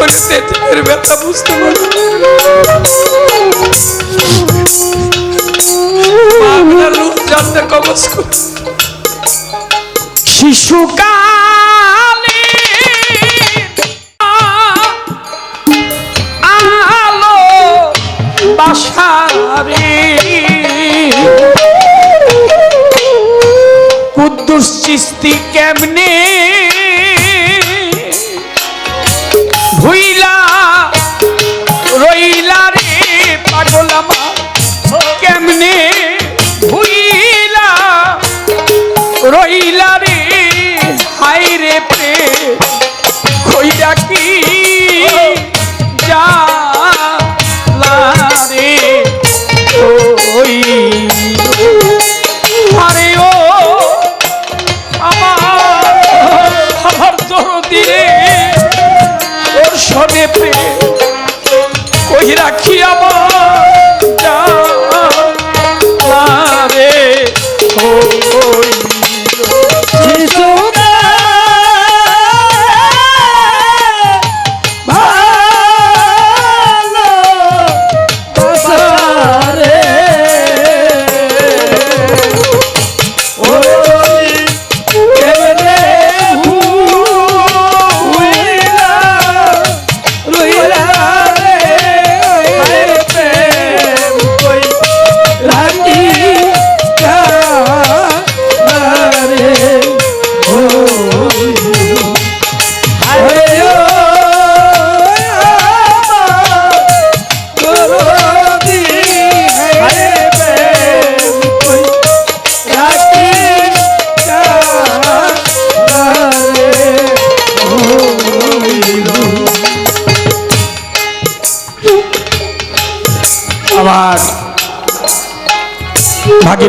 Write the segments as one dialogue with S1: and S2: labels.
S1: শরীরে এতিমের ব্যথা বুঝতে পারি শিশুকালে আলো বাসারে কুদ্দুস চিস্তি কেমনে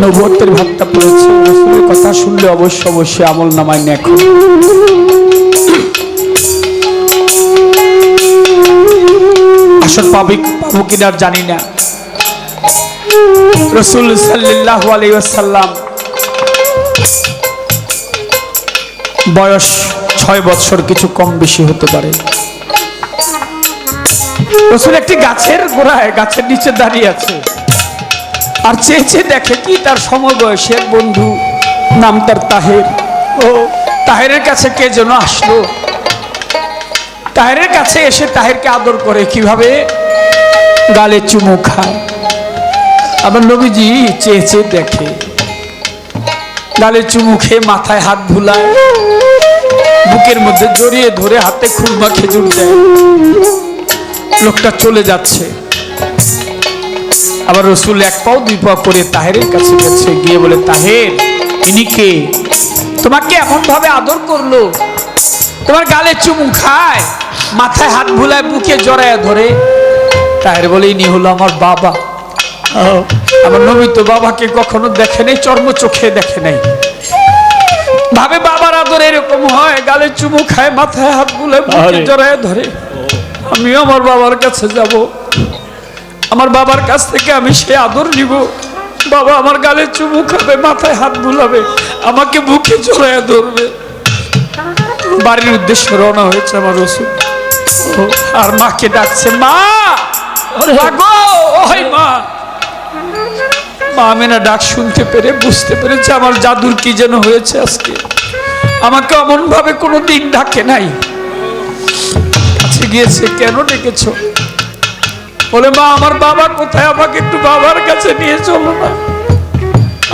S1: নবত্বের ভাবটা পড়েছে কথা শুনলে অবশ্য অবশ্যই আমল নামায় নেখো আসল পাবি পাবো কিনা জানি না। রসুল সাল্লাহ আলাইসাল্লাম বয়স ছয় বৎসর কিছু কম বেশি হতে পারে। রসুল একটি গাছের গোড়ায়, গাছের নিচে দাঁড়িয়ে আছে। আর চেয়ে চেয়ে দেখে কি তার সমবয়সী এক বন্ধু? নাম তার তাহের। ও, তাহেরের কাছে কে যেন আসলো? তাহেরের কাছে এসে তাহেরকে আদর করে, কীভাবে? গালে চুমু খায়। আবার নবীজি চেয়ে চেয়ে দেখে। গালে চুমু খেয়ে মাথায় হাত ভুলায় বুকের মধ্যে জড়িয়ে ধরে হাতে খুলমা খেজুর দেয়। লোকটা চলে যাচ্ছে। আবার রসুল এক পাও দুই পাও করে তাহেরের কাছে গেছে গিয়ে বলে তাহের ইনি কে? তোমাকে এমন ভাবে আদর করল। তোমার গালে চুমু খায় মাথায় হাত ভুলায় বুকে জড়ায় ধরে। তাহের বলে ইনি হলো আমার বাবা। আমার নবী তো বাবাকে কখনো দেখে নেই চর্ম চোখে দেখে নাই। ভাবে বাবার আদর এরকম হয় গালে চুমু খায় মাথায় হাত বুলে বুকে জড়ায় ধরে। আমিও আমার বাবার কাছে যাব। আমার বাবার কাছ থেকে আমি সে আদর নিব। বাবা আমার গালে চুমু খাবে মাথায় হাত বুলাবে আমাকে বুকে জড়ায় ধরবে। বাড়ির উদ্দেশ্যে রওনা হয়েছে আমার রসুল ও, আর মাকে ডাকছে মা! ওই মা! মা আমেনা ডাক শুনতে পেরে বুঝতে পেরেছে আমার জাদুর কি যেন হয়েছে আজকে। আমাকে অমন ভাবে কোনো দিন ডাকে নাই। কাছে গিয়েছে কেন ডেকেছো? বলে, মা, আমার বাবা কোথায়? আমাকে একটু বাবার কাছে নিয়ে চলো না।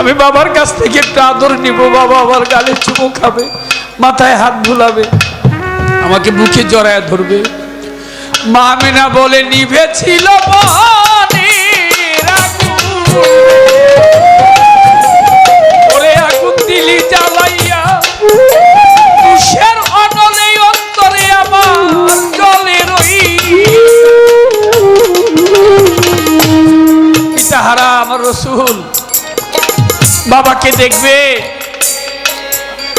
S1: আমি বাবার কাছ থেকে একটু আদর নিব। বাবা আমার গালে চুমু খাবে, মাথায় হাত ভুলাবে আমাকে মুখে জড়ায় ধরবে। মা মেনা বলে, নিভেছিল বনের রসুল। বাবাকে দেখবে।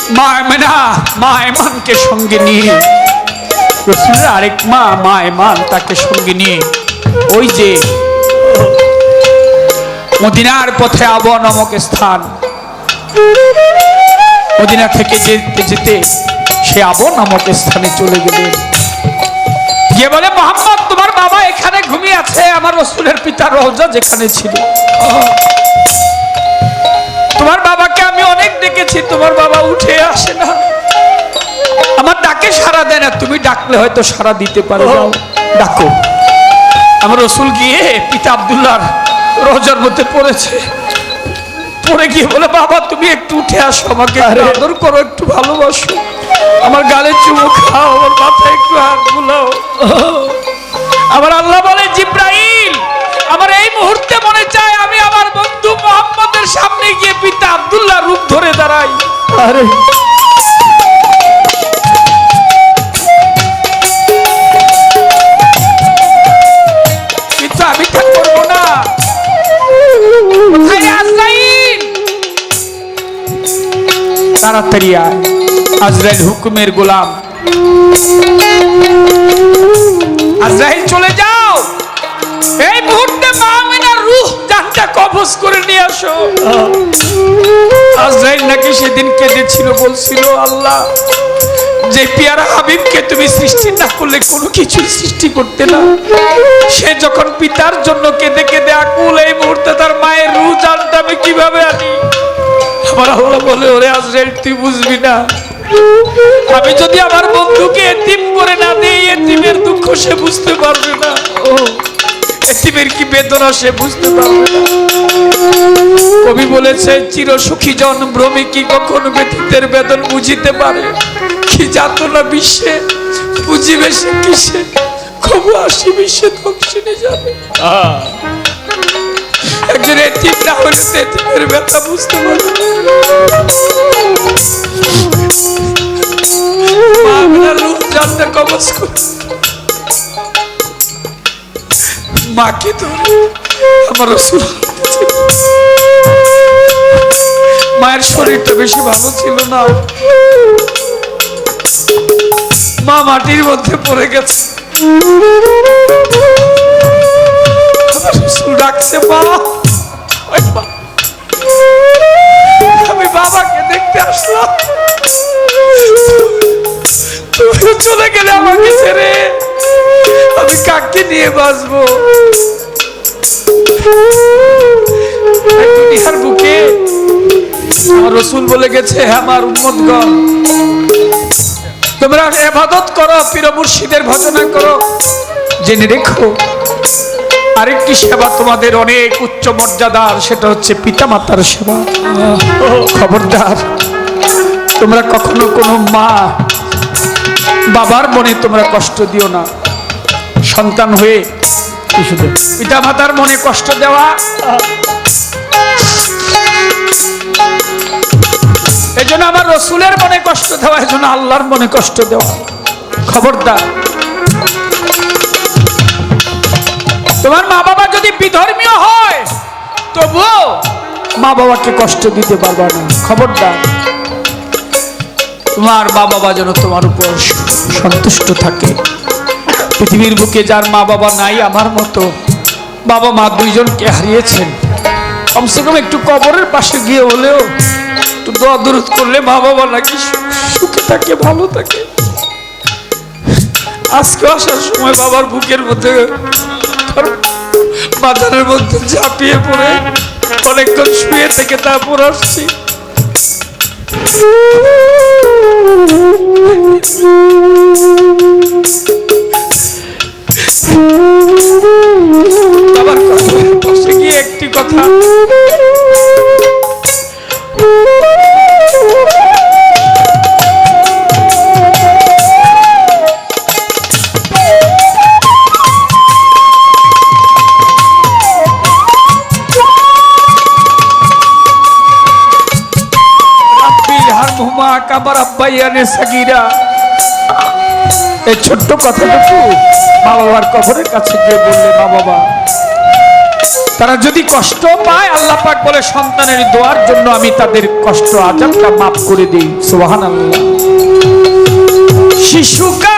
S1: মা এমেনা মা এমানকে সঙ্গে নিয়ে। রসুলের আরেক মা মা এমান তাকে সঙ্গে নিয়ে। ওই যে মদিনার পথে আব স্থান। মদিনা থেকে যেতে যেতে সে আব নামক স্থানে চলে গেলেন গিয়ে বলে, মোহাম্মদ, তোমার বাবা এখানে ঘুমিয়ে আছে। আমার রসুলের পিতা রওজা যেখানে ছিল। তোমার বাবাকে আমি অনেক ডেকেছি তোমার বাবা উঠে আসে না। আমার ডাকে সারা দেয় না তুমি ডাকলে হয়তো সারা দিতে পারো ডাকো। আমার রসুল গিয়ে পিতা আবদুল্লার রোজার মধ্যে পড়েছে। পড়ে গিয়ে বলে বাবা তুমি একটু উঠে আসো আমাকে আদর করো একটু ভালোবাসো। আমার গালে চুমু খাও আমার মাথায় একটু হাত বুলাও। আমার আল্লাহ বলে আব্দুল্লাহ রূপ ধরে দাঁড়াই।
S2: আরে।
S1: কিন্তু আমি তা করব না। কোথায় আজরাইল? তাড়াতাড়ি আয়। আজরাইল হুকুমের গোলাম। আজরাইল চলে যাও কবজ করে নিয়ে আসো। আজরাইল নাকি সেদিন কেঁদেছিল, বলছিল, আল্লাহ, যে পিয়ারা হাবিবকে তুমি সৃষ্টি না করলে কোনো কিছু সৃষ্টি করতে না। সে যখন পিতার জন্য কেঁদে কেঁদে আকুল এই মুহূর্তে তার মায়ের রু জানটা আমি কীভাবে আনি? আমার আল্লাহ বলে, ওরে আজরাইল, তুই বুঝবি না। আমি যদি আমার বন্ধুকে এতিম করে না দিই, এতিমের দুঃখ সে বুঝতে পারবে না। ও এতিমের কি বেদনা সে বুঝতে পারবে কবি বলেছে, চির সুখী জন ভ্রমে কি কখনো ব্যতীতের বেদন বুঝিতে পারে? কি যাত না বিশ্বে, বুঝিবে সে কিসে? কবু আসি বিশ্বে দক্ষিণে যাবে। একজন এতিম না হলে তো এতিমের ব্যথা বুঝতে পারবে মা আপনার রূপ জানতে কবচ করে মাকে ধরে আমার রসুল মায়ের শরীরটা বেশি ভালো ছিল না। মা মাটির মধ্যে পড়ে গেছে। ডাকছে, মা আমি বাবাকে দেখতে আসলাম। চলে গেলে আমাকে ছেড়ে। আমি কাকে নিয়ে বাঁচবো। দুনিয়ার বুকে আমার রসুল বলে গেছে, "হে আমার উম্মতগণ, তোমরা এবাদত করো, পীর মুর্শিদের ভজনা করো। জেনে রেখো, আরেকটি সেবা তোমাদের অনেক উচ্চ মর্যাদার, সেটা হচ্ছে পিতামাতার সেবা। খবরদার, তোমরা কখনো কোনো মা বাবার মনে তোমরা কষ্ট দিও না। সন্তান হয়ে পিতা মাতার মনে কষ্ট দেওয়া। এই জন্য আমার রসুলের মনে কষ্ট দেওয়া এই জন্য আল্লাহর মনে কষ্ট দেওয়া। খবরদার। তোমার মা বাবা যদি বিধর্মীয় হয় তবুও মা বাবাকে কষ্ট দিতে পারবা না। খবরদার। তোমার মা বাবা যেন তোমার উপর সন্তুষ্ট থাকে। পৃথিবীর বুকে যার মা বাবা নাই আমার মতো, বাবা মা দুইজনকে হারিয়েছেন। কমসে কম একটু কবরের পাশে গিয়ে হলেও একটু দোয়া দূরত করলে মা বাবা নাকি সুখে থাকে, ভালো থাকে। আজকে আসার সময় বাবার বুকের মধ্যে বাজারের মধ্যে ঝাঁপিয়ে পড়ে, অনেকক্ষণ শুয়ে থেকে তারপর আসছি। বাবার পাশে গিয়ে একটি কথা। রাব্বি হারমুমা কাবার আব্বাইয়ানে সাগীরা। এই ছোট্ট কথাটুকু মা বাবার কবরের কাছে গিয়ে বললে মা বাবা তারা যদি কষ্ট পায়, আল্লাহ পাক বলে, সন্তানের দোয়ার জন্য আমি তাদের কষ্ট আজাবটা মাফ করে দিই। সোহান আল্লাহ শিশুকালে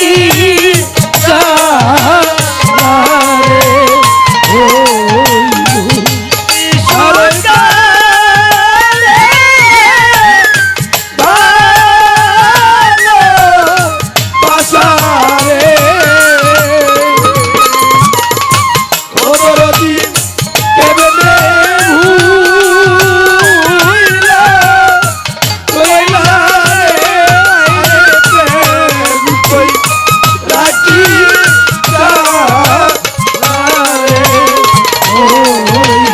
S2: রাখি 我罗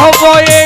S2: অসময়ে